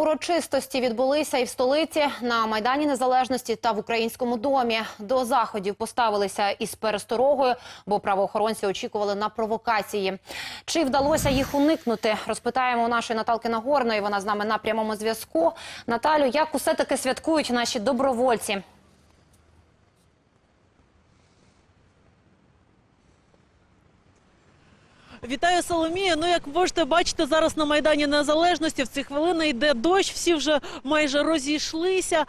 Урочистості відбулися і в столиці на майдані Незалежності та в українському домі. До заходів поставилися із пересторогою, бо правоохоронці очікували на провокації. Чи вдалося їх уникнути? Розпитаємо у нашої Наталки Нагорної. Вона з нами на прямому зв'язку. Наталю, як усе таки святкують наші добровольці? Вітаю Соломія. Ну як можете бачити, зараз на майдані Незалежності в ці хвилини йде дощ. Всі вже майже розійшлися.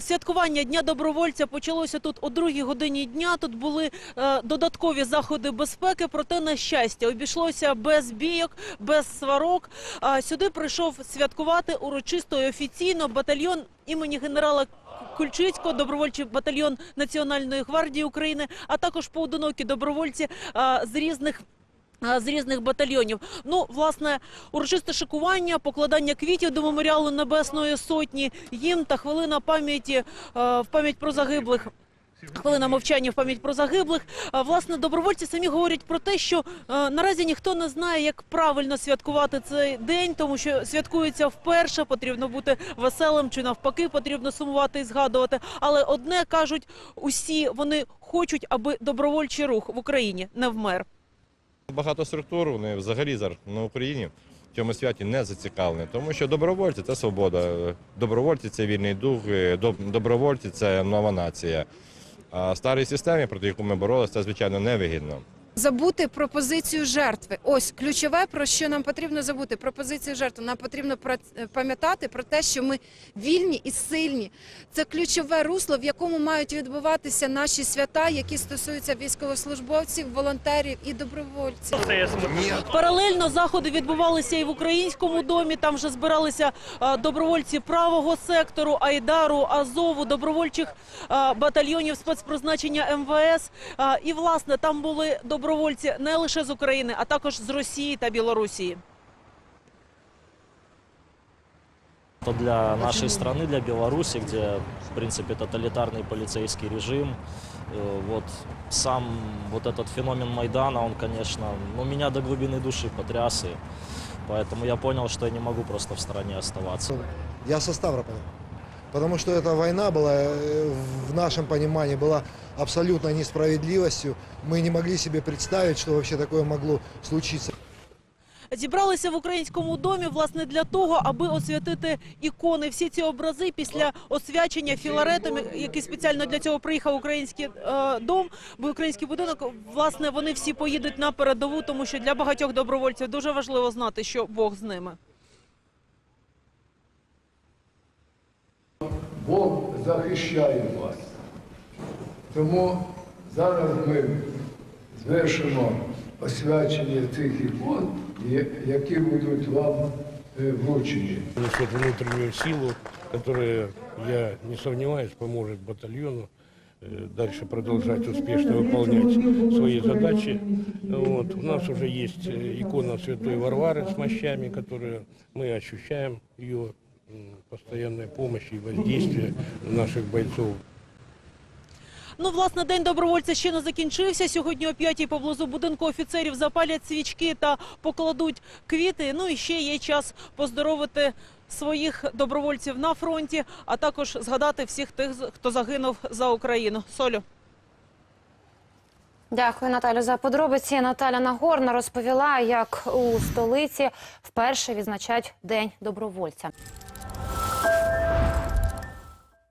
Святкування дня добровольця почалося тут о другій годині дня. Тут були е, додаткові заходи безпеки. Проте на щастя обійшлося без бійок, без сварок. А сюди прийшов святкувати урочисто і офіційно батальйон імені генерала. Кульчицького, добровольчий батальйон Національної гвардії України, а також поодинокі добровольці з різних з різних батальйонів. Ну, власне, урочисте шикування, покладання квітів до меморіалу Небесної Сотні, їм та хвилина пам'яті е, в пам'ять про загиблих. Хвилина мовчання в пам'ять про загиблих. Власне, добровольці самі говорять про те, що е, наразі ніхто не знає, як правильно святкувати цей день, тому що святкується вперше, потрібно бути веселим чи навпаки, потрібно сумувати і згадувати. Але одне кажуть, усі вони хочуть, аби добровольчий рух в Україні не вмер. Багато структур вони взагалі на Україні в цьому святі не зацікавлені, тому що добровольці це свобода, добровольці це вільний дух, е, добровольці це нова нація. А старій системі, проти яку ми боролися, це звичайно невигідно. Забути про позицію жертви. Ось ключове, про що нам потрібно забути про позицію жертви. Нам потрібно е, пам'ятати про те, що ми вільні і сильні. Це ключове русло, в якому мають відбуватися наші свята, які стосуються військовослужбовців, волонтерів і добровольців. Паралельно заходи відбувалися і в українському домі. Там вже збиралися е, добровольці правого сектору, Айдару, Азову, добровольчих е, батальйонів спецпризначення МВС. І власне там були добровольці не лише з України, а також з Росії та Білорусі. Это для нашей страны, для Беларуси, где, в принципе, тоталитарный полицейский режим. Э, Вот сам вот этот феномен Майдана, он, конечно, ну, меня до глубины души потряс. И поэтому я понял, что я не могу просто в стороне оставаться. Я со Ставрополя. Потому что эта война была, э, в нашем понимании, была абсолютной несправедливостью. Мы не могли себе представить, что вообще такое могло случиться. Зібралися в українському домі власне для того, аби освятити ікони. Всі ці образи після освячення філаретами, який спеціально для цього приїхав український е, дом, бо український будинок. Власне, вони всі поїдуть на передову, тому що для багатьох добровольців дуже важливо знати, що Бог з ними. Бог захищає вас. Тому зараз ми звершимо освячення цих ікон, я- які будуть вам е, вручені. несет внутреннюю силу, которая, я не сомневаюсь, поможет батальону э, дальше продолжать успешно выполнять свои задачи. Вот. У нас уже есть э, икона Святой Варвары с мощами, которую мы ощущаем ее м, постоянная помощь и воздействие наших бойцов. Ну, власне, день добровольця ще не закінчився. Сьогодні о п'ятій поблизу будинку офіцерів запалять свічки та покладуть квіти. Ну і ще є час поздоровити своїх добровольців на фронті, а також згадати всіх тих, хто загинув за Україну. Солю. Дякую, Наталю, за подробиці. Наталя Нагорна розповіла, як у столиці вперше відзначають День добровольця.